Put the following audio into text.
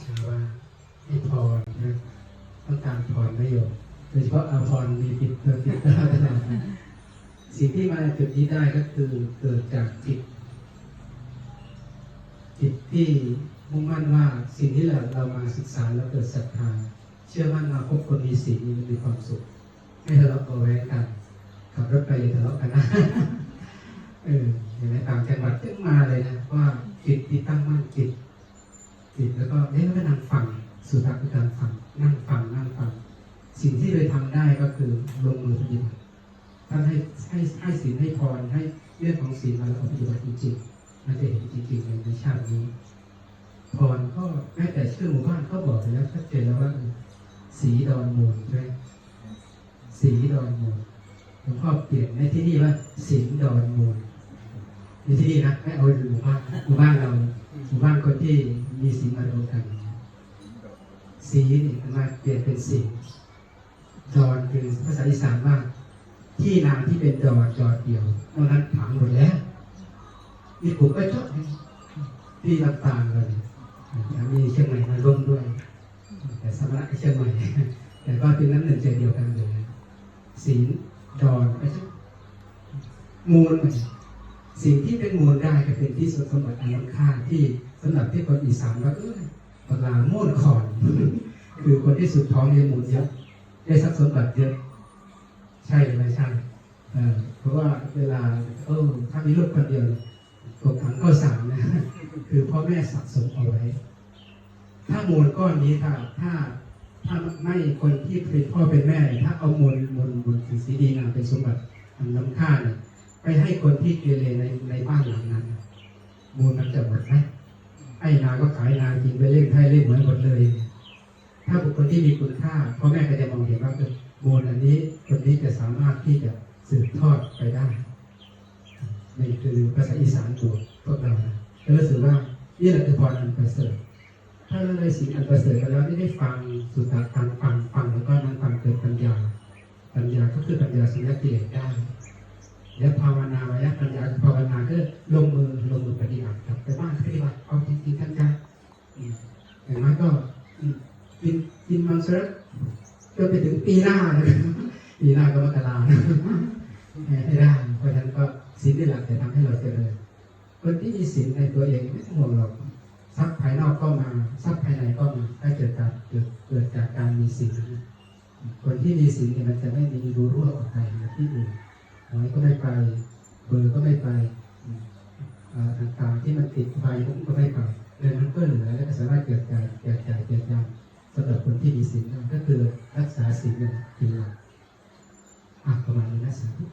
เช้าว่าให้พรนะต้องการพรประโยชน์โดยเฉพาะอาพรมีติดตัวติดตลอดเวลาสิ่งที่มาจุดนี้ได้ก็คือเกิดจากจิต จิตที่มุ่งมั่นว่าสิ่งที่เราเรามาศึกษาแล้วเกิดศรัทธาเชื่อมั่นมาพบคนมีศีลมีความสุขไม่ทะเลาะเบาะแว้กันขับรถไปอย่าทะเลาะกันนะ เออเห็นไหมต่างจังหวัดตึ้งมาเลยนะว่าจิตที่ตั้งมั่นจิต จิตแล้วก็เล่นก็นั่งฟังสุภาพคือการฟังนั่งฟังนั่งฟัง สิ่งที่เราทำได้ก็คือลงมือปฏิบัติท่านให้ให้ให้ศีลให้พรให้เรื่องของศีลมาแล้วปฏิบัติจริงๆมันจะเห็นจริงๆในชาตินี้พรก็แม้แต่ชื่อหมู่บ้านก็บอกไปแล้วชัดเจนแล้วว่าสีดอนมูลใช่ไหมสีดอนมูลหลวงพ่อเปลี่ยนในที่นี่ว่าสิงห์ดอนมูล ในที่นี่นะไม่เอาหมู่บ้านหมู่บ้านเราหมู่บ้านคนที่มีสีมารวมกัน สีนี่มาเปลี่ยนเป็นสิงห์ดอนคือภาษาอีสานว่า ที่นาที่เป็นดอนดอนเดียวนอกนั้นผังหมดแล้วนี่ผมก็ชอบที่ลำปางเลยมีเชียงใหม่มาร่วมด้วย แต่สมณะก็เชียงใหม่แต่ก็เป็นน้ำหนึ่งใจเดียวกันเลยศีดอนไม่ใช่มูลมัน สิ่งที่เป็นมูลได้ก็เป็นที่สมบัติอันล้ำค่าที่สำหรับที่คนอีสานว่าเออปลาโม่นขอนคือคนที่สุดท้องเนี่ยมูลเยอะได้ทรัพย์สมบัติเยอะใช่หรือไม่ใช่เพราะว่าเวลาเออถ้ามีลูกคนเดียวตกถังก็สามนะคือพ่อแม่สะสมเอาไว้ ถ้ามูลก้อนนี้ถ้าถ้าถ้าไม่คนที่เป็นพ่อเป็นแม่ ถ้าเอามูลมูลมูลสิ่งสีดีงามเป็นสมบัติอันล้ำค่าเนี่ย ไปให้คนที่เกเรในในบ้านหลังนั้นมูลมันจะหมดไหมไอ้นาก็ขายนากินไปเล่นไทยเล่นเหมือนหมดเลย ถ้าบุคคลที่มีคุณค่าพ่อแม่ก็จะมองเห็นว่ามูลอันนี้คนนี้จะสามารถที่จะสืบทอดไปได้นี่คือภาษาอีสานตัวพวกเรานะก็รู้สึกว่านี่แหละคือพรอันประเสริฐถ้าเราได้สิ่งอันประเสริฐไปแล้วไม่ได้ฟังสุดตาการฟังฟังแล้วก็นั้นฟังเกิดปัญญา ปัญญาก็คือปัญญาสัญญากิเลสได้ แล้วภาวนาวายปัญญาภาวนาก็ลงมือลงมือปฏิบัติครับไปบ้านปฏิบัติเอาจริงๆท่านกันอย่างนั้นก็อืมกินกินมังสวิรัตจนไปถึงปีหน้าเลยปีหน้าก็มกรานะให้ได้เพราะฉะนั้นก็ศีลนี่แหละจะทำให้เราเจริญคนที่มีศีลในตัวเองไม่ต้องห่วงหรอกทรัพย์ภายนอกก็มาทรัพย์ภายในก็มาถ้าเกิดจากเกิดเกิดจากการมีศีลนะคนที่มีศีลเนี่ยมันจะไม่มีรูรั่วออกไปหาที่อื่น หายก็ไม่ไป เบอร์ก็ไม่ไปต่างๆที่มันติดไฟก็ไม่ไปเงินมันก็เหลือแล้วก็สามารถเกิดจ่ารเกิดจ่ายเกิดยามสำหรับคนที่มีสินก็คือรักษาสินเป็นหลักอะประมาณนี้นะสาธุ